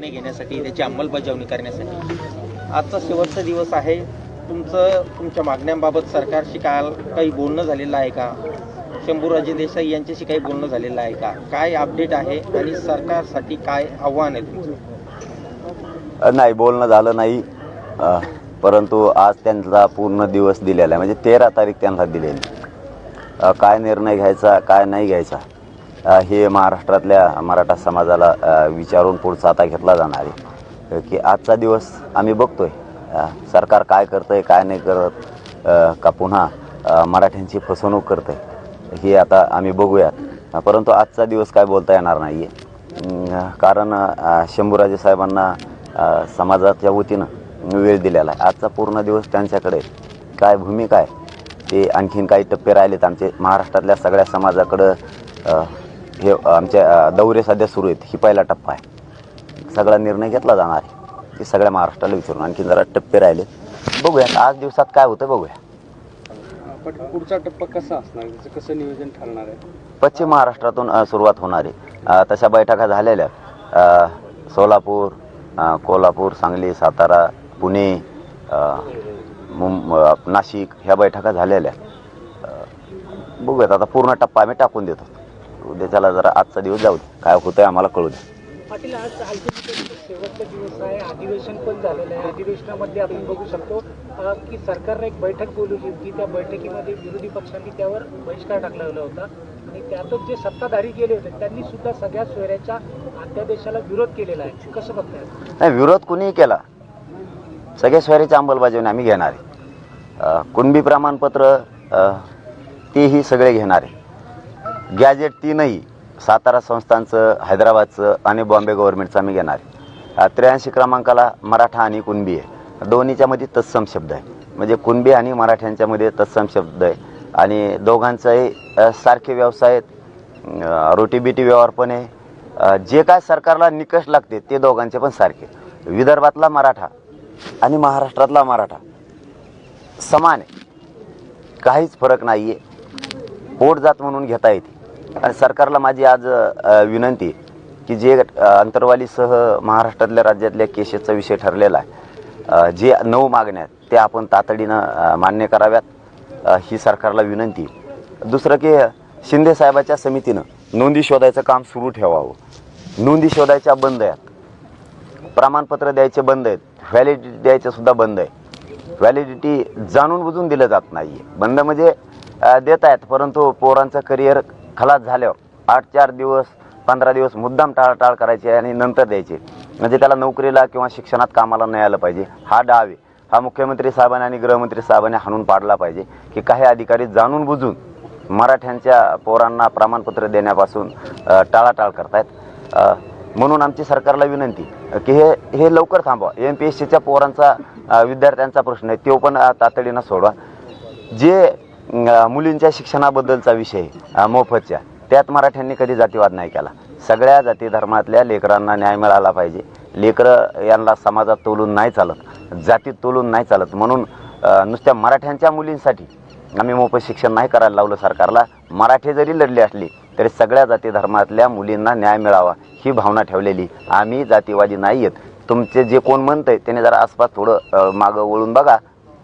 निर्णय घेण्यासाठी त्याची अंमलबजावणी करण्यासाठी. आजचा शेवटचा दिवस आहे. तुमचं तुमच्या मागण्यांबाबत सरकारशी काल काही बोलणं झालेलं आहे का? शंभूराजे देसाई यांच्याशी काही बोलणं झालेलं आहे का? काय अपडेट आहे आणि सरकारसाठी काय आव्हान आहे तुमचं? नाही बोलणं झालं नाही. परंतु आज त्यांचा पूर्ण दिवस दिलेला आहे. म्हणजे तेरा तारीख त्यांना दिलेली. काय निर्णय घ्यायचा काय नाही घ्यायचा. हे महाराष्ट्रातल्या मराठा समाजाला विचारून पुढचा आता घेतला जाणार आहे. की आजचा दिवस आम्ही बघतोय. सरकार काय करतंय काय नाही करत का पुन्हा मराठ्यांची फसवणूक करतंय हे आता आम्ही बघूयात. परंतु आजचा दिवस काय बोलता येणार नाही आहे कारण शंभूराजे साहेबांना समाजाच्या वतीनं वेळ दिलेला आहे. आजचा पूर्ण दिवस त्यांच्याकडे काय भूमिका आहे? ते आणखीन काही टप्पे राहिलेत आमचे महाराष्ट्रातल्या सगळ्या समाजाकडं हे आमच्या दौरे सध्या सुरू आहेत. ही पहिला टप्पा आहे. सगळा निर्णय घेतला जाणार आहे. ते सगळ्या महाराष्ट्राला विचारून आणखीन जरा टप्पे राहिले. बघूयात आज दिवसात काय होतं बघूया. पण पुढचा टप्पा कसा असणार? आहे? त्याचं कसं नियोजन ठरणार आहे? पश्चिम महाराष्ट्रातून अ, सुरुवात होणार आहे. अ, तशा बैठका झालेल्या अ, सोलापूर अ, कोल्हापूर सांगली सातारा पुणे अ, मुं अ, नाशिक ह्या बैठका झालेल्या अ, बघूयात आता पूर्ण टप्पा आम्ही टाकून देतो. उद्याच्याला जरा आजचा दिवस जाऊ दे. काय होतंय आम्हाला कळू दे. पाटील आज अल्टिमेटचा शेवटचा दिवस आहे अधिवेशन पण झालेलं आहे. अधिवेशनामध्ये आपण बघू शकतो अ, की सरकारने एक बैठक बोलवली होती. त्या बैठकीमध्ये विरोधी पक्षांनी त्यावर बहिष्कार टाकलेला होता. आणि त्यातच जे सत्ताधारी गेले होते त्यांनी सुद्धा सगळ्या सोयऱ्याच्या अध्यादेशाला विरोध केलेला आहे. कसं बघताय? नाही विरोध कुणीही केला. सगळ्या स्वारीची अंमलबजावणी आम्ही घेणार आहे. अ, कुणबी प्रमाणपत्र अ, तेही सगळे घेणार आहे. गॅजेट तीनही सातारा संस्थांचं हैदराबादचं आणि बॉम्बे गव्हर्नमेंटचं आम्ही घेणार आहे. त्र्याऐंशी क्रमांकाला मराठा आणि कुणबी आहे. दोन्हीच्यामध्ये तत्सम शब्द आहे. म्हणजे कुणबी आणि मराठ्यांच्यामध्ये तत्सम शब्द आहे. आणि दोघांचाही सारखे व्यवसाय आहेत. रोटीबिटी व्यवहार पण आहे. जे काय सरकारला निकष लागते ते दोघांचे पण सारखे विदर्भातला मराठा आणि महाराष्ट्रातला मराठा समान आहे. काहीच फरक नाही आहे पोट जात म्हणून घेता येते. सरकारला माझी आज विनंती की जे अंतरवालीसह महाराष्ट्रातल्या राज्यातल्या केसेसचा विषय ठरलेला आहे जे नऊ मागण्या आहेत त्या आपण तातडीनं मान्य कराव्यात ही सरकारला विनंती. दुसरं की शिंदे साहेबाच्या समितीनं नोंदी शोधायचं काम सुरू ठेवावं. नोंदी शोधायच्या बंद आहेत. प्रमाणपत्र द्यायचे बंद आहेत. व्हॅलिडिटी द्यायचं सुद्धा बंद आहे व्हॅलिडिटी जाणून बुजून दिलं जात नाही आहे बंद म्हणजे देत आहेत परंतु पोरांचं करिअर खलास झाल्यावर आठ चार दिवस पंधरा दिवस मुद्दाम टाळाटाळ करायचे आणि नंतर द्यायचे. म्हणजे त्याला नोकरीला किंवा शिक्षणात कामाला नाही आलं पाहिजे. हा डावे हा मुख्यमंत्री साहेबांनी आणि गृहमंत्री साहेबांनी हाणून पाडला पाहिजे. की काही अधिकारी जाणून बुजून मराठ्यांच्या पोरांना प्रमाणपत्र देण्यापासून टाळाटाळ करतायत. म्हणून आमची सरकारला विनंती की हे हे लवकर थांबवा. एम पी एस सीच्या पोरांचा विद्यार्थ्यांचा प्रश्न आहे. तो पण तातडीनं सोडवा. जे मुलींच्या शिक्षणाबद्दलचा विषय मोफतच्या. त्यात मराठ्यांनी कधी जातीवाद नाही केला. सगळ्या जाती धर्मातल्या लेकरांना न्याय मिळाला पाहिजे. लेकरं यांना समाजात तोलून नाही चालत जातीत तोलून नाही चालत. म्हणून नुसत्या मराठ्यांच्या मुलींसाठी आम्ही मोफत शिक्षण नाही करायला लावलं सरकारला. मराठी जरी लढली असली तरी सगळ्या जाती धर्मातल्या मुलींना न्याय मिळावा ही भावना ठेवलेली. आम्ही जातीवादी नाही आहेत तुमचे जे कोण म्हणतंय त्याने जरा आसपास थोडं मागं वळून बघा.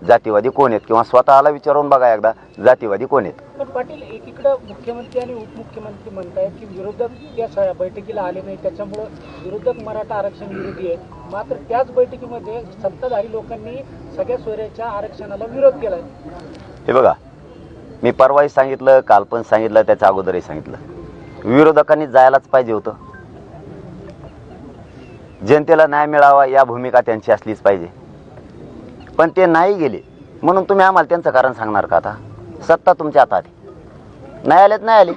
जातीवादी कोण आहेत? किंवा स्वतःला विचारून बघा एकदा जातीवादी कोण आहेत? पण पाटील एकीकडं मुख्यमंत्री आणि उपमुख्यमंत्री म्हणतायत की विरोधक त्या स- बैठकीला आले नाही त्याच्यामुळं विरोधक मराठा आरक्षण विरोधी आहेत. मात्र त्याच बैठकीमध्ये सत्ताधारी लोकांनी सगळ्या सोयऱ्याच्या आरक्षणाला विरोध केलाय. हे बघा मी परवाही सांगितलं काल पण सांगितलं त्याच्या अगोदरही सांगितलं. विरोधकांनी जायलाच पाहिजे होतं. जनतेला न्याय मिळावा या भूमिका त्यांची असलीच पाहिजे. पण ते नाही गेले. म्हणून तुम्ही आम्हाला त्यांचं कारण सांगणार का आता? सत्ता तुमच्या हातात नाही आलेत नाही आले.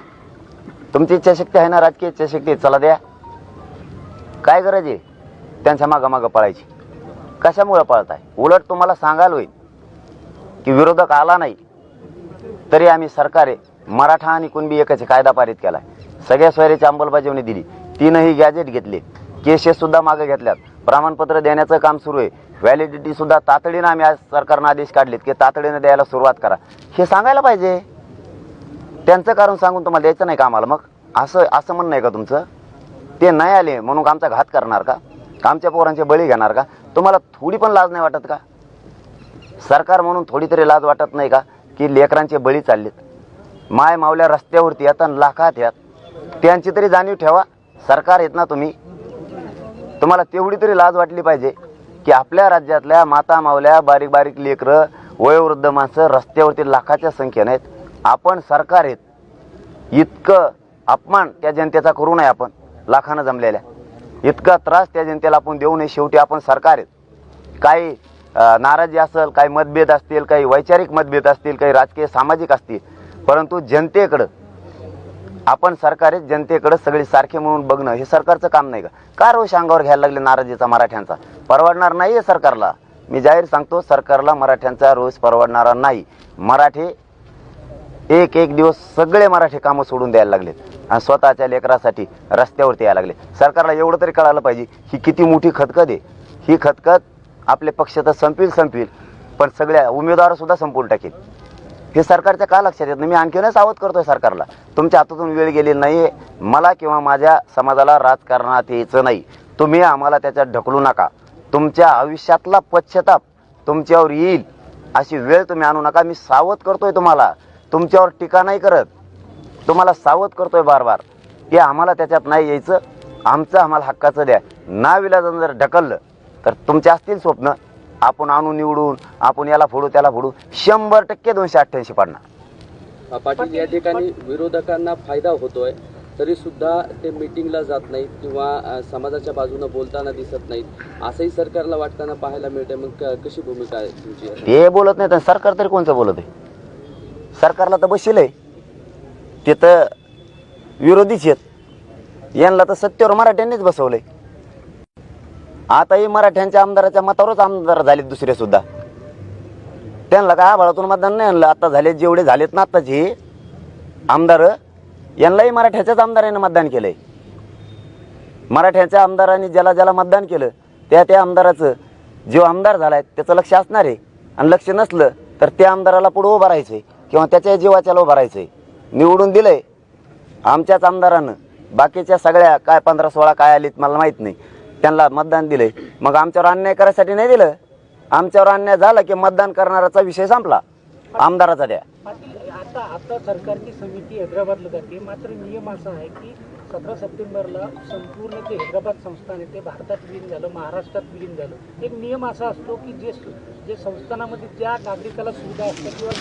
तुमची इच्छाशक्ती आहे ना राजकीय इच्छाशक्ती चला द्या. काय गरज आहे? त्यांच्या मागं मागं पळायची. कशामुळं पळताय? उलट तुम्हाला सांगायला होईल की विरोधक आला नाही. तरी आम्ही सरकारे मराठा आणि कुणबी एकाचे कायदा पारित केला सगळ्या सोयरीची अंमलबजावणी दिली. तीनही गॅजेट घेतले. केसेससुद्धा सुद्धा घेतल्यात. प्रमाणपत्र देण्याचं काम सुरू आहे. व्हॅलिडिटी सुद्धा तातडीनं आम्ही आज सरकारनं आदेश काढलेत की तातडीनं द्यायला सुरुवात करा. हे सांगायला पाहिजे. त्यांचं कारण सांगून तुम्हाला द्यायचं नाही का आम्हाला मग? असं असं म्हणणं आहे का तुमचं? ते नाही आले म्हणून आमचा घात करणार का? आमच्या पोरांचे बळी घेणार का? तुम्हाला थोडी पण लाज नाही वाटत का? सरकार म्हणून थोडी तरी लाज वाटत नाही का? की लेकरांचे बळी चाललेत. माय मावल्या रस्त्यावरती येतात लाखात यात त्यांची तरी जाणीव ठेवा. सरकार येत ना तुम्ही. तुम्हाला तेवढी तरी लाज वाटली पाहिजे. की आपल्या राज्यातल्या माता मावल्या बारीक बारीक लेकरं वयोवृद्ध माणसं रस्त्यावरती लाखाच्या संख्येने आहेत. आपण सरकार आहेत. इतकं अपमान त्या जनतेचा करू नये आपण. लाखानं जमलेल्या. इतका त्रास त्या जनतेला आपण देऊ नये. शेवटी आपण सरकार आहेत. काही नाराजी असेल काही मतभेद असतील काही वैचारिक मतभेद असतील काही राजकीय सामाजिक असतील. परंतु जनतेकडं आपण सरकार जनतेकडे सगळे सारखे म्हणून बघणं हे सरकारचं काम नाही का? का रोष अंगावर घ्यायला लागले नाराजीचा मराठ्यांचा? परवडणार नाही आहे सरकारला. मी जाहीर सांगतो सरकारला मराठ्यांचा रोष परवडणारा नाही. मराठी एक एक दिवस सगळे मराठी कामं सोडून द्यायला लागलेत. आणि स्वतःच्या लेकरासाठी रस्त्यावरती यायला लागले. सरकारला एवढं तरी कळायला पाहिजे ही किती मोठी खतखत आहे. ही खतखत आपले पक्ष तर संपील संपील. पण सगळ्या उमेदवारसुद्धा संपवून टाकेल. हे सरकारच्या का लक्षात येत नाही? मी आणखीनच सावध करतोय सरकारला. तुमच्या हातातून वेळ गेली नाही मला किंवा माझ्या समाजाला राजकारणात यायचं नाही. तुम्ही आम्हाला त्याच्यात ढकलू नका. तुमच्या आयुष्यातला पश्चाताप तुमच्यावर येईल. अशी वेळ तुम्ही आणू नका. मी सावध करतोय तुम्हाला. तुमच्यावर टीका नाही करत. तुम्हाला सावध करतोय बार बार की आम्हाला त्याच्यात नाही यायचं. आमचं आम्हाला हक्काचं द्या. नाविलाजन जर ढकललं तर तुमचे असतील स्वप्न. आपण आणून निवडून आपण याला फोडू त्याला फोडू. शंभर टक्के दोनशे अठ्ठ्याऐंशी पडणार. पाटील या ठिकाणी विरोधकांना फायदा होतोय तरी सुद्धा ते मिटिंगला जात नाहीत किंवा समाजाच्या बाजूने बोलताना दिसत नाहीत. असंही सरकारला वाटताना पाहायला मिळतंय. मग कशी भूमिका आहे तुमची? ते बोलत नाही तर सरकार तरी कोणचं बोलत आहे? सरकारला तर बसेल आहे. ते तर विरोधीच आहेत. यांना तर सत्तेवर मराठ्यांनीच बसवलंय. आताही मराठ्यांच्या आमदाराच्या मतावरच आमदार झालेत दुसरे सुद्धा. त्यांना काय आभाळातून मतदान नाही आणलं आता झाले जेवढे झालेत ना आत्ताचे आमदार यांनाही मराठ्याच्याच आमदाराने मतदान केलंय. मराठ्याच्या आमदारांनी ज्याला ज्याला मतदान केलं त्या त्या आमदाराचं जो आमदार झालाय त्याचं लक्ष असणार आहे. आणि लक्ष नसलं तर त्या आमदाराला पुढं उभं राहायचं आहे किंवा त्याच्या जीवाच्याला उभं राहायचं आहे निवडून दिलंय आमच्याच आमदारानं. बाकीच्या सगळ्या काय पंधरा सोळा काय आलीत मला माहीत नाही. त्यांना मतदान दिलंय मग आमच्यावर अन्याय करायसाठी नाही दिलं. आमच्यावर अन्याय झाला की मतदान करणाराचा विषय संपला. आमदाराचा द्या. आता आता सरकारची समिती हैदराबादला जाते. मात्र नियम असा आहे की सतरा सप्टेंबरला संपूर्ण जे हैदराबाद संस्थान आहे ते भारतात विलीन झालं महाराष्ट्रात विलीन झालं. एक नियम असा असतो की जे जे संस्थानामध्ये ज्या नागरिकाला सुविधा असतात किंवा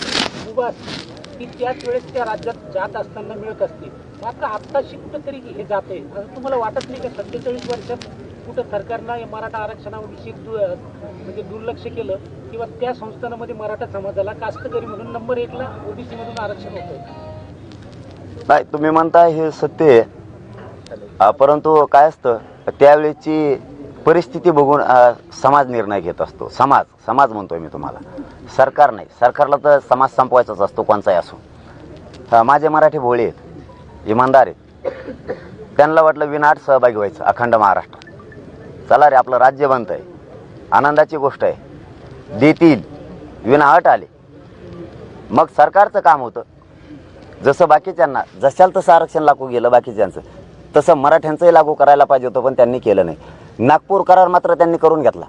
सुभा असते ती त्याच वेळेस त्या राज्यात जात असताना मिळत असते. मात्र आत्ताशी कुठंतरी हे जाते असं तुम्हाला वाटत नाही का? सत्तेचाळीस वर्षात कुठं सरकारनं या मराठा आरक्षणाविषयी म्हणजे दुर्लक्ष केलं किंवा त्या संस्थानामध्ये मराठा समाजाला कास्तकरी म्हणून नंबर एकला ओबीसी मधून आरक्षण होतं. नाही तुम्ही म्हणताय हे सत्य आहे. परंतु काय असतं त्यावेळेची परिस्थिती बघून समाज निर्णय घेत असतो. समाज समाज म्हणतोय मी तुम्हाला. सरकार नाही. सरकारला तर समाज संपवायचाच असतो कोणचाही असो. माझे मराठी भोळे आहेत इमानदार आहेत. त्यांना वाटलं विनाट सहभागी व्हायचं अखंड महाराष्ट्र. चला रे आपलं राज्य बनतं आहे आनंदाची गोष्ट आहे. देतील. विना अट आले. मग सरकारचं काम होतं. जसं बाकीच्यांना जशाल तसं आरक्षण लागू गेलं बाकीच्यांचं. तसं मराठ्यांचंही लागू करायला पाहिजे होतं पण त्यांनी केलं नाही. नागपूर करार मात्र त्यांनी करून घेतला.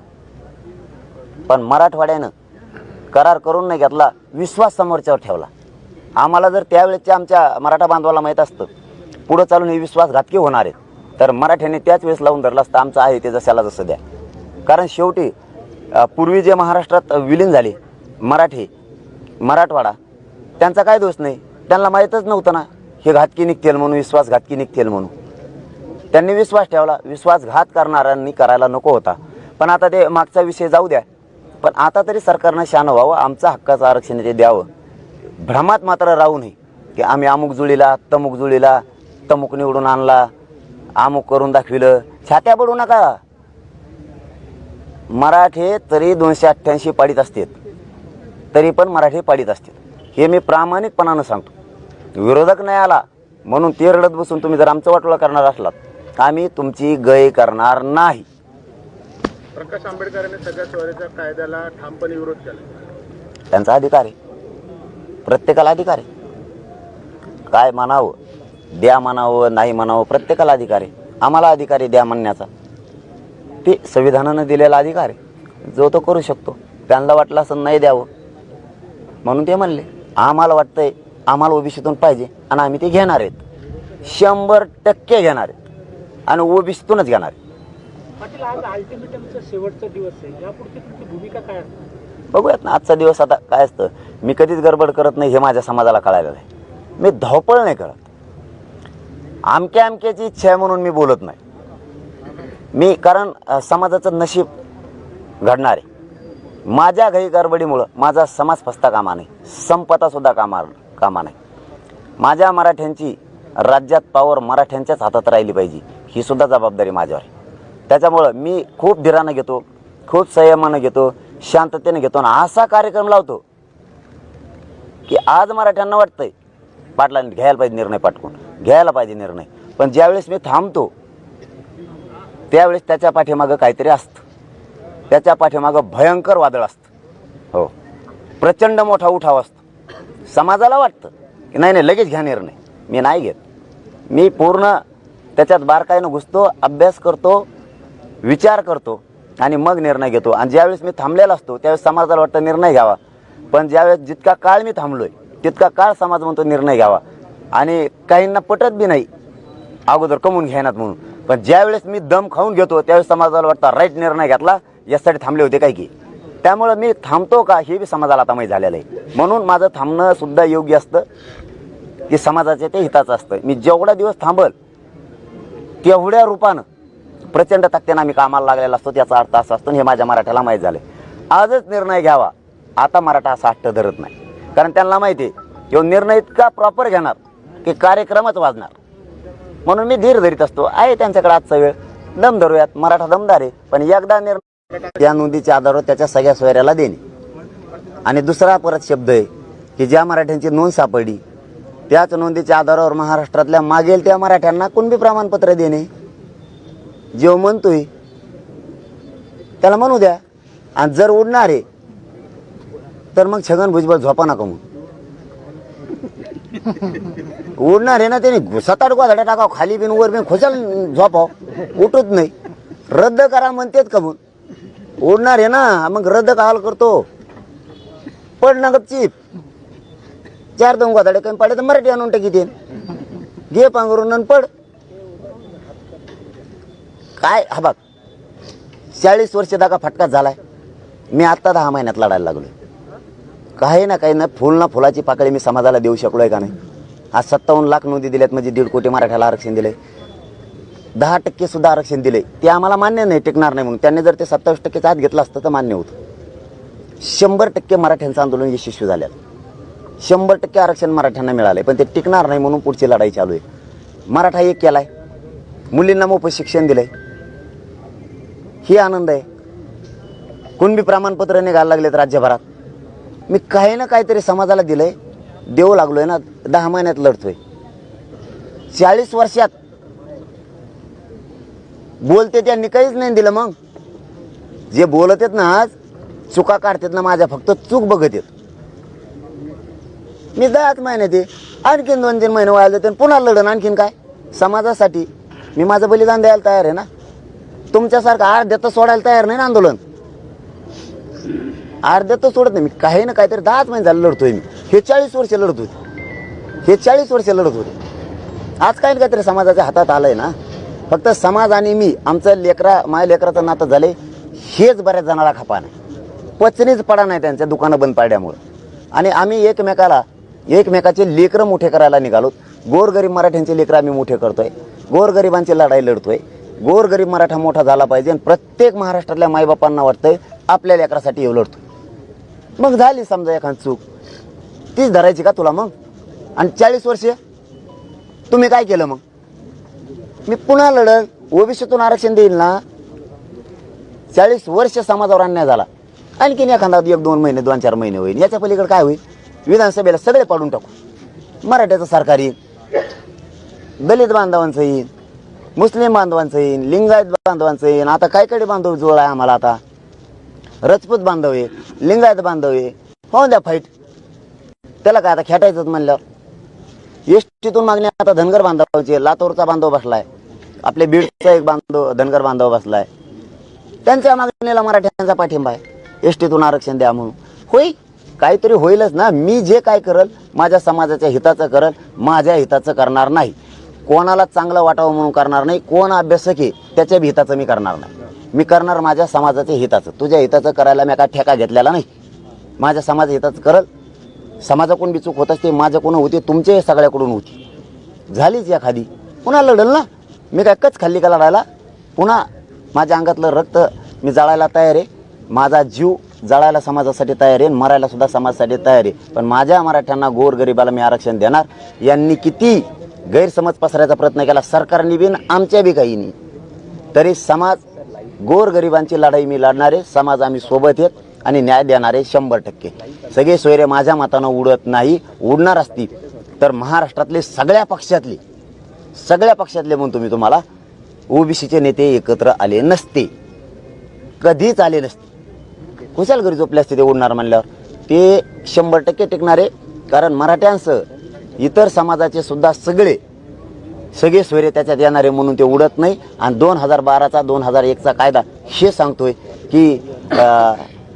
पण मराठवाड्यानं करार करून नाही घेतला विश्वास समोरच्यावर ठेवला. आम्हाला जर त्यावेळेच्या आमच्या मराठा बांधवाला माहीत असतं पुढं चालून हे विश्वासघातकी होणार आहेत. तर मराठ्याने त्याच वेळेस लावून धरला असतं आमचं आहे ते जशाला जसं द्या. कारण शेवटी पूर्वी जे महाराष्ट्रात विलीन झाले मराठी मराठवाडा त्यांचा काय दोष नाही. त्यांना माहीतच नव्हतं ना हे घातकी निघतील म्हणून विश्वासघातकी निघतील म्हणून. त्यांनी विश्वास ठेवला विश्वासघात करणाऱ्यांनी करायला नको होता. पण आता ते मागचा विषय जाऊ द्या. पण आता तरी सरकारनं शानं व्हावं आमचं हक्काचं आरक्षण ते द्यावं. भ्रमात मात्र राहू नये की आम्ही अमुक जुळीला तमुक जुळीला तमुक निवडून आणला अमुक करून दाखविलं. छात्या पडू नका. मराठे तरी दोनशे अठ्ठ्याऐंशी पाडीत असतात. तरी पण मराठी पाडीत असतात. हे मी प्रामाणिकपणानं सांगतो. विरोधक नाही आला म्हणून ते रडत बसून तुम्ही जर आमचं वाटोळा करणार असलात आम्ही तुमची गय करणार नाही. प्रकाश आंबेडकरांनी सगळ्या कायद्याला ठामपणे विरोध केला. त्यांचा अधिकार आहे. प्रत्येकाला अधिकार आहे. काय म्हणावं? द्या म्हणावं नाही म्हणावं प्रत्येकाला अधिकार आहे. आम्हाला अधिकार आहे द्या म्हणण्याचा. ते संविधानानं दिलेला अधिकार आहे. जो तो करू शकतो. त्यांना वाटलं असं नाही द्यावं. म्हणून ते म्हणले आम्हाला वाटतंय आम्हाला ओबीसीतून पाहिजे आणि आम्ही ते घेणार आहेत. शंभर टक्के घेणार आहेत. आणि ओबीसीतूनच घेणार आहेत. बघूयात ना आजचा दिवस आता काय असतं? मी कधीच गडबड करत नाही हे माझ्या समाजाला कळायला आहे. मी धावपळ नाही करत. आमक्या आमक्याची इच्छा आहे म्हणून मी बोलत नाही. मी कारण समाजाचं नशीब घडणार. आहे माझ्या घाई गडबडीमुळं माझा समाज फसता कामा नाही संपतासुद्धा कामा कामा नाही माझ्या मराठ्यांची राज्यात पावर मराठ्यांच्याच हातात राहिली पाहिजे ही सुद्धा जबाबदारी माझ्यावर आहे. त्याच्यामुळं मी खूप धीरानं घेतो खूप संयमानं घेतो शांततेने घेतो आणि असा कार्यक्रम लावतो की आज मराठ्यांना वाटतंय पाटलांनी घ्यायला पाहिजे निर्णय पाठवून. घ्यायला पाहिजे निर्णय. पण ज्यावेळेस मी थांबतो त्यावेळेस त्याच्या पाठीमागं काहीतरी असतं. त्याच्या पाठीमागं भयंकर वादळ असतं. हो. प्रचंड मोठा उठाव असतो. समाजाला वाटतं की नाही नाही लगेच घ्या निर्णय. मी नाही घेत. मी पूर्ण त्याच्यात बारकाईनं घुसतो अभ्यास करतो विचार करतो आणि मग निर्णय घेतो. आणि ज्यावेळेस मी थांबलेला असतो त्यावेळेस समाजाला वाटतं निर्णय घ्यावा. पण ज्यावेळेस जितका काळ मी थांबलो आहे तितका काळ समाज म्हणतो निर्णय घ्यावा. आणि काहींना पटत बी नाही. अगोदर कमवून घेण्यात म्हणून. पण ज्यावेळेस मी दम खाऊन घेतो त्यावेळेस समाजाला वाटतं राईट निर्णय घेतला यासाठी थांबले होते काय की? त्यामुळं मी थांबतो का हे बी समाजाला आता माहीत झालेलं आहे. म्हणून माझं थांबणं सुद्धा योग्य असतं. की समाजाचे ते हिताचं असतं. मी जेवढा दिवस थांबल तेवढ्या रूपानं प्रचंड तक्त्यानं आम्ही कामाला लागलेला असतो त्याचा अर्थ असा असतो हे माझ्या मराठ्याला माहीत झालं आजच निर्णय घ्यावा. आता मराठा असा हट्ट धरत नाही. कारण त्यांना माहिती आहे किंवा निर्णय इतका प्रॉपर घेणार की कार्यक्रमच वाजणार म्हणून मी धीर धरीत असतो आहे त्यांच्याकडे आजचा वेळ. दम धरूयात मराठा दमदार आहे पण एकदा निर्णय त्या नोंदीच्या आधारावर त्याच्या सगळ्या सोयऱ्याला देणे. आणि दुसरा परत शब्द आहे की ज्या मराठ्यांची नोंद सापडली त्याच नोंदीच्या आधारावर महाराष्ट्रातल्या मागेल त्या मराठ्यांना कुणबी प्रमाणपत्र देणे? जेव म्हणतोय त्याला म्हणू द्या. आणि जर उडणार आहे तर मग छगन भुजबळ झोपा नका मग उडणार आहे ना त्याने सात आठ गोधाड्या टाकाव खाली बिन वर बिन खुशाल झोपाव. उठत नाही. रद्द करा म्हणतेत का मग उडणार आहे ना मग रद्द का हाल करतो. पड ना गपचीप. चार दोन गोधाडे कमी पडले तर मराठी आणून टाकी ते घे पांघरून पड. काय? हा बघ. चाळीस वर्ष दाका फटका झालाय. मी आत्ता दहा महिन्यात लढायला लागलोय. काही ना काही ना फुल ना फुलाची पाकळी मी समाजाला देऊ शकलो आहे का नाही? आज सत्तावन्न लाख नोंदी दिल्यात म्हणजे दीड कोटी मराठ्याला आरक्षण दिले दहा टक्के सुद्धा आरक्षण दिले ते आम्हाला मान्य नाही टिकणार नाही म्हणून. त्यांनी जर ते सत्तावीस टक्केचा आत घेतला असतं तर मान्य होतं. शंभर टक्के मराठ्यांचं आंदोलन यशस्वी झालं शंभर टक्के आरक्षण मराठ्यांना मिळाले पण ते टिकणार नाही म्हणून पुढची लढाई चालू आहे. मराठा एक केला आहे मुलींना मोफत शिक्षण दिलं आहे ही आनंद आहे. कुणबी प्रमाणपत्र निघायला लागलेत राज्यभरात. मी काही ना काहीतरी समाजाला दिलंय. देऊ लागलोय ना दहा महिन्यात लढतोय. चाळीस वर्षात बोलते त्यांनी काहीच नाही दिलं मग. जे बोलत आहेत ना आज चुका काढतात ना माझ्या फक्त चूक बघत येत मी दहाच महिन्यात आहे आणखीन दोन तीन महिने व्हायला जाते पुन्हा लढण आणखीन काय? समाजासाठी. मी माझं बलिदान द्यायला तयार आहे ना? तुमच्यासारखं अर्ध्यात सोडायला तयार नाही ना आंदोलन? अर्ध्यात सोडत नाही. मी काही ना काहीतरी दहाच महिने झालं लढतोय मी. हे चाळीस वर्ष लढत होते. हे चाळीस वर्ष लढत होते. आज काही ना काहीतरी समाजाच्या हातात आलंय ना. फक्त समाज आणि मी आमचं लेकरा माझ्या लेकराचं नातं झाले हेच बऱ्याच जणाला खपा नाही. पचनीच पडा नाही त्यांच्या दुकानं बंद पाडल्यामुळं. आणि आम्ही एकमेकाला एकमेकाचे लेकरं मोठे करायला निघालोत गोरगरीब मराठ्यांचे लेकरं आम्ही मोठे करतोय. गोरगरिबांची लढाई लढतोय. गोरगरीब मराठा मोठा झाला पाहिजे आणि प्रत्येक महाराष्ट्रातल्या माईबापांना वाटतंय आपल्या लेकरासाठी येऊ लढतो. मग झाली समजा एखाद चूक. तीच धरायची का तुला मग? आणि चाळीस वर्ष? तुम्ही काय केलं मग? मी पुन्हा लढल ओबीसीतून आरक्षण देईल ना? चाळीस वर्ष समाजावर अन्याय झाला. आणखीन एखादा एक दोन महिने दोन चार महिने होईल. याच्या पलीकडे काय होईल? विधानसभेला सगळे पाडून टाकू. मराठ्याचं सरकार येईल. दलित बांधवांचं येईल. मुस्लिम बांधवांचं येईल. लिंगायत बांधवांचं येईल. आता काय कडे बांधव जोड आहे आम्हाला आता. रजपूत बांधव आहे लिंगायत बांधव आहे. हो द्या फाईट त्याला काय आता खेटायचंच म्हणल्यावर एसटीतून मागणी आता धनगर बांधवाची लातूरचा बांधव बसलाय. आपले बीडचा एक बांधव धनगर बांधव बसलाय. त्यांच्या मागणीला मराठ्यांचा पाठिंबा आहे. एसटीतून आरक्षण द्या म्हणून. होई काहीतरी होईलच ना. मी जे काय करल माझ्या समाजाच्या हिताचं करल माझ्या हिताचं करणार नाही. कोणाला चांगलं वाटावं म्हणून करणार नाही. कोण अभ्यासक आहे त्याच्या हिताचं मी करणार नाही. मी करणार माझ्या समाजाच्या हिताचं. तुझ्या हिताचं करायला मी काय ठेका घेतलेला नाही. माझ्या समाज हिताचं करल. समाजाकडून बी चूक होत असते माझ्याकडून होती तुमचे सगळ्याकडून होती. झालीच एखादी. पुन्हा लढल ना. मी काय कच खाल्ली का लढायला? पुन्हा माझ्या अंगातलं रक्त मी जाळायला तयार आहे. माझा जीव जाळायला समाजासाठी तयार आहे आणि मरायला सुद्धा समाजासाठी तयार आहे. पण माझ्या मराठ्यांना गोरगरिबाला मी आरक्षण देणार. यांनी किती गैरसमज पसरायचा प्रयत्न केला. सरकारने बी आमच्या बी काही नाही तरी समाज गोरगरिबांची लढाई मी लढणारे समाज आम्ही सोबत येत आणि न्याय देणारे शंभर टक्के. सगळे सोयरे माझ्या मतानं उडत नाही उडणार असतील तर महाराष्ट्रातले सगळ्या पक्षातले सगळ्या पक्षातले म्हणतो मी तुम्हाला ओबीसीचे नेते एकत्र आले नसते. कधीच आले नसते. कुशाल घरी झोपले असते ते उडणार म्हणल्यावर. ते शंभर टक्के टिकणारे कारण मराठ्यांसह इतर समाजाचे सुद्धा सगळे सगळे सोयरे त्याच्यात येणारे म्हणून ते उडत नाही. आणि दोन हजार बाराचा दोन हजार एकचा कायदा हे सांगतोय की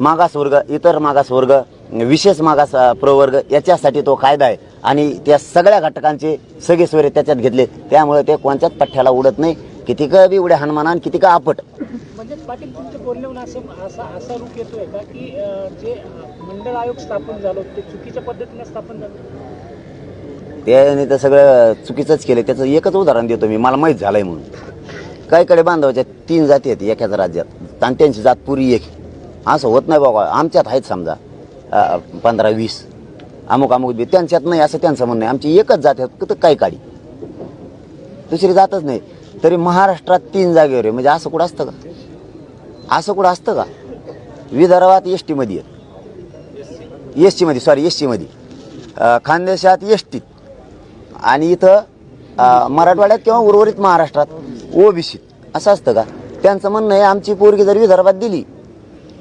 मागासवर्ग इतर मागासवर्ग विशेष मागास प्रवर्ग याच्यासाठी तो कायदा आहे. आणि त्या सगळ्या घटकांचे सगळे सोयरे त्याच्यात घेतले. त्यामुळे ते कोणत्याच पठ्ठ्याला उडत नाही. किती का बी उड्या हनुमान आणि किती का आपट. म्हणजे पाटील तुमच्या बोलण्यावरून असं असा असा रूप येतोय का की जे मंडळ आयोग स्थापन झालं ते चुकीच्या पद्धतीने स्थापन झालं? त्याने तर सगळं चुकीचंच केलं त्याचं एकच उदाहरण देतो मी. मला माहीत झालंय म्हणून. काही कडे बांधवाच्या तीन जाती आहेत एकाच राज्यात. आणि त्यांची जात पुरी एक. असं होत नाही बाबा. आमच्यात आहेत समजा पंधरा वीस. अमुक अमुक बी. त्यांच्यात नाही असं त्यांचं म्हणणं आहे. आमची एकच जात आहेत तर काही काढी दुसरी जातच नाही. तरी महाराष्ट्रात तीन जागेवर आहे. म्हणजे असं कुठं असतं का? असं कुठं असतं का? विदर्भात एस टीमध्ये आहेत. एस टीमध्ये सॉरी एस टीमध्ये खानदेशात एस टीत आणि इथं मराठवाड्यात किंवा उर्वरित महाराष्ट्रात ओबीसीत असं असतं का? त्यांचं म्हणणं आहे आमची पोरगी जर विदर्भात दिली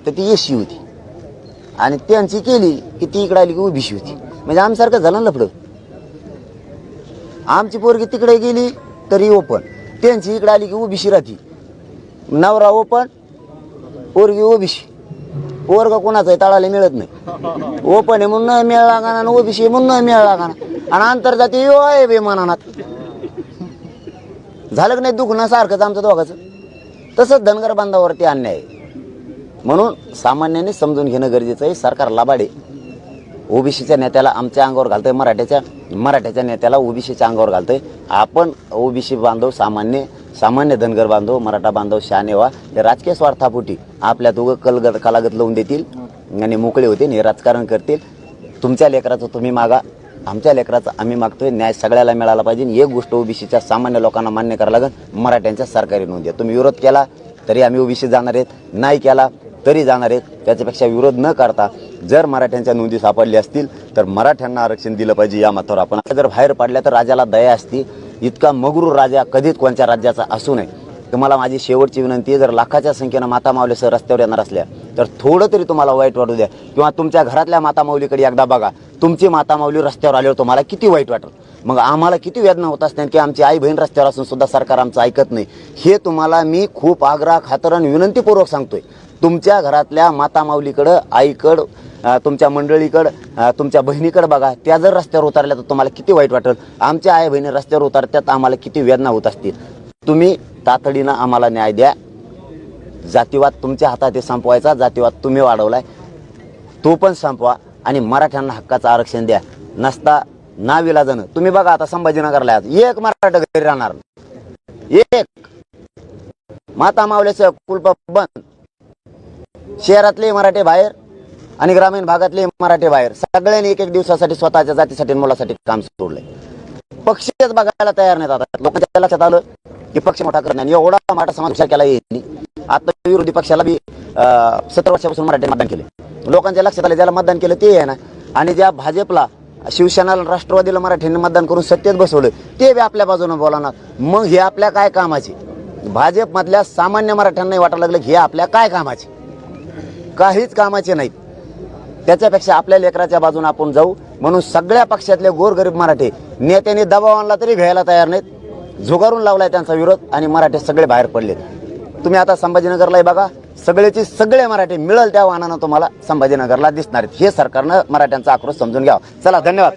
तर ती एसी होती. आणि त्यांची केली की ती इकडे आली की ओबीसी होती. म्हणजे आमसारखं झालं ना लफडं? आमची पोरगी तिकडे गेली तरी ओपन. त्यांची इकडे आली की ओबीसी राहती. नवरा ओपन पोरगी ओबीसी. पोरग कोणाचं आहे तळाला मिळत नाही. ओपन आहे म्हणून न मिळाला का ना ओबीसी आहे म्हणून न मिळाला गाणं आणि आंतरजातीय यो आहे विमानात. झालं की नाही दुखणं सारखंच आमचं दोघाचं? तसंच धनगर बांधावरती अन्याय आहे. म्हणून सामान्याने समजून घेणं गरजेचं आहे. सरकार लाबाडे. ओबीसीच्या नेत्याला आमच्या अंगावर घालतंय मराठ्याच्या मराठ्याच्या नेत्याला ओबीसीच्या अंगावर घालतंय. आपण ओबीसी बांधव सामान्य सामान्य धनगर बांधव मराठा बांधव शानेवा हे राजकीय स्वार्थापोटी आपल्या दोघं कलगत कलागत लावून देतील आणि मोकळे होतील हे राजकारण करतील. तुमच्या लेकराचं तुम्ही मागा. आमच्या लेकराचा आम्ही मागतोय न्याय सगळ्याला मिळाला पाहिजे. एक गोष्ट ओबीसीच्या सामान्य लोकांना मान्य करावं लागेल मराठ्यांच्या सरकारी नोंदी आहे. तुम्ही विरोध केला तरी आम्ही ओबीसी जाणार आहेत. नाही केला तरी जाणार आहेत. त्याच्यापेक्षा विरोध न करता जर मराठ्यांच्या नोंदी सापडल्या असतील तर मराठ्यांना आरक्षण दिलं पाहिजे या मतावर. आपण जर बाहेर पडल्या तर राजाला दया असती. इतका मगरूर राजा कधीच कोणत्या राज्याचा असू नये. तुम्हाला माझी शेवटची विनंती आहे जर लाखाच्या संख्येनं माता माऊलीसह रस्त्यावर येणार असल्या तर थोडं तरी तुम्हाला वाईट वाटू द्या. किंवा तुमच्या घरातल्या माता माऊलीकडे एकदा बघा तुमची माता माऊली रस्त्यावर आल्यावर तुम्हाला किती वाईट वाटेल? मग आम्हाला किती वेदना होत असते की आमची आई बहीण रस्त्यावर असून सुद्धा सरकार आमचं ऐकत नाही? हे तुम्हाला मी खूप आग्रह खातर आणि विनंतीपूर्वक सांगतोय. तुमच्या घरातल्या माता माऊलीकडं आईकडं तुमच्या मंडळीकडं तुमच्या बहिणीकडं बघा त्या जर रस्त्यावर उतरल्या तर तुम्हाला किती वाईट वाटेल? आमच्या आई बहिणी रस्त्यावर उतरत्यात आम्हाला किती वेदना होत असतील? तुम्ही तातडीनं आम्हाला न्याय द्या. जातीवाद तुमच्या हातात संपवायचा जातीवाद तुम्ही वाढवलाय. तो पण संपवा आणि मराठ्यांना हक्काचं आरक्षण द्या. नसता ना नाविलाजानं तुम्ही बघा आता संभाजीनगरला एक मराठा घरी राहणार एक. माता मावल्याचं कुलप बंद. शहरातले मराठे बाहेर आणि ग्रामीण भागातले मराठे बाहेर. सगळ्यांनी एक एक दिवसासाठी स्वतःच्या जातीसाठी मुलासाठी काम सोडलंय. पक्षच बघायला तयार नाहीत आता. लोकांच्या लक्षात आलं की पक्ष मोठा करत नाही. एवढा मोठा समाज विचार केला येईल आता विरोधी पक्षाला बी सत्तर वर्षापासून मराठी मतदान केले लोकांच्या लक्षात आलं ज्याला मतदान केलं ते आहे ना. आणि ज्या भाजपला शिवसेनाला राष्ट्रवादीला मराठ्यांनी मतदान करून सत्तेत बसवलं ते बी आपल्या बाजूने बोलावणार मग हे आपल्या काय कामाचे? भाजपमधल्या सामान्य मराठ्यांनाही वाटायला लागलं की हे आपल्या काय कामाचे? काहीच कामाचे नाहीत. त्याच्यापेक्षा आपल्या लेकराच्या बाजूने आपण जाऊ. म्हणून सगळ्या पक्षातले गोरगरीब मराठे नेत्यांनी दबाव आणला तरी घ्यायला तयार नाहीत. झुगारून लावलाय त्यांचा विरोध आणि मराठे सगळे बाहेर पडले तुम्ही आता संभाजीनगरलाही बघा सगळेचे सगळे मराठी मिळेल त्या वाहनानं तुम्हाला संभाजीनगरला दिसणार आहेत. हे सरकारनं मराठ्यांचा आक्रोश समजून घ्यावा. चला धन्यवाद.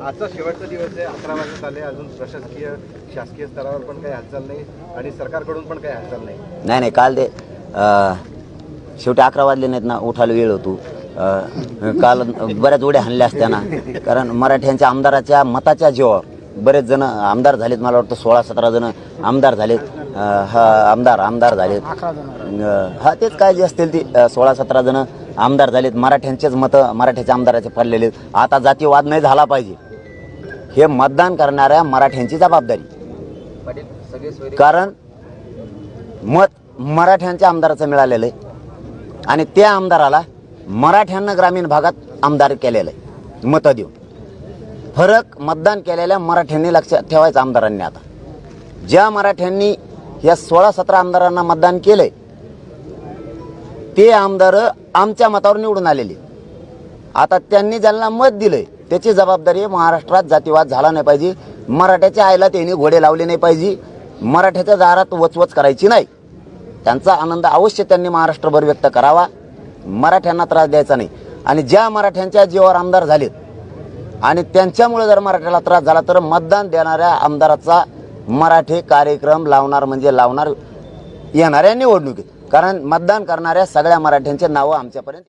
आजचा शेवटचा दिवस आहे. अकरा वाजत आले. अजून प्रशासकीय शासकीय स्तरावर पण काही हालचाल नाही आणि सरकारकडून पण काही हालचाल नाही. नाही नाही काल ते शेवटी अकरा वाजले नाहीत ना उठायला वेळ होतो. काल बऱ्याच उड्या हाणल्या असत्याना. कारण मराठ्यांच्या आमदाराच्या मताच्या जीवावर बरेच जण आमदार झालेत मला वाटतं सोळा सतरा जण आमदार झालेत. हा आमदार आमदार झालेत. हा तेच काय जे असतील ती. सोळा सतरा जण आमदार झालेत. मराठ्यांचेच मतं मराठ्याच्या आमदाराचे पडलेले आहेत. आता जातीवाद नाही झाला पाहिजे. हे मतदान करणाऱ्या मराठ्यांची जबाबदारी. कारण मत मराठ्यांच्या आमदाराचं मिळालेलं आहे. आणि त्या आमदाराला मराठ्यांना ग्रामीण भागात आमदार केलेलं आहे मतं देऊन. फरक मतदान केलेल्या मराठ्यांनी लक्षात ठेवायचं आमदारांनी आता. ज्या मराठ्यांनी या सोळा सतरा आमदारांना मतदान केलंय ते आमदार आमच्या मतावर निवडून आलेले आता त्यांनी ज्यांना मत दिलंय त्याची जबाबदारी महाराष्ट्रात जातीवाद झाला नाही पाहिजे मराठ्याच्या आईला त्यांनी घोडे लावले नाही पाहिजे मराठ्याच्या दारात वचवच करायची नाही. त्यांचा आनंद अवश्य त्यांनी महाराष्ट्रभर व्यक्त करावा. मराठ्यांना त्रास द्यायचा नाही. आणि ज्या मराठ्यांच्या जीवावर आमदार झालेत आणि त्यांच्यामुळे जर मराठ्याला त्रास झाला तर मतदान देणाऱ्या आमदाराचा मराठी कार्यक्रम लावणार म्हणजे लावणार येणाऱ्या निवडणुकीत. कारण मतदान करणाऱ्या सगळ्या मराठ्यांचे नावं आमच्यापर्यंत